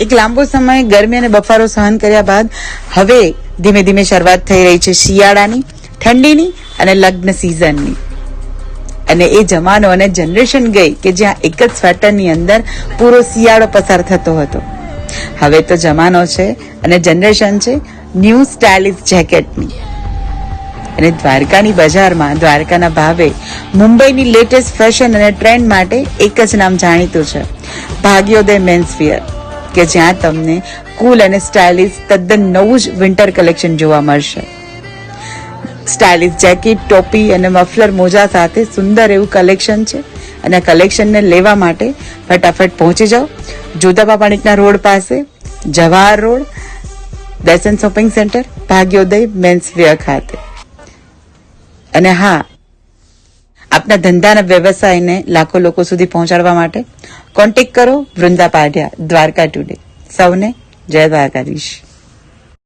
એક લાંબો સમય ગરમી અને બફારો સહન કર્યા બાદ હવે ધીમે ધીમે શરૂઆત થઈ રહી છે શિયાળાની, ઠંડીની અને લગ્ન સિઝનની અને એ જમાનો અને જનરેશન ગઈ કે જ્યાં એક જ સ્વેટરની અંદર પૂરો શિયાળો પસાર થતો હતો. હવે તો જમાનો છે અને જનરેશન છે ન્યૂ સ્ટાઇલિશ જેકેટની અને દ્વારકાની બજારમાં, દ્વારકાના ભાવે મુંબઈની લેટેસ્ટ ફેશન અને ટ્રેન્ડ માટે એક જ નામ જાણીતું છે. ભાગ્યોદય મેન્સવિયર કે જ્યાં તમને કુલ અને સ્ટાઇલિશ તદ્દન નવું જ વિન્ટર કલેક્શન જોવા મળશે. સ્ટાઇલિશ જેકેટ ટોપી અને મફલર મોજા સાથે સુંદર એવું કલેક્શન છે અને કલેક્શનને લેવા માટે ફટાફટ પહોંચી જાઓ. જોધાબા પાણીકના રોડ પાસે, Jawahar road, Darshan shopping centre, Bhagyoday menswear ખાતે. અને હા આપના ધંધાના વ્યવસાયને લાખો લોકો સુધી પહોંચાડવા માટે કોન્ટેક્ટ કરો વૃંદા પાઢ્યા દ્વારકા ટુડે સૌને જય દ્વારકાધીશ.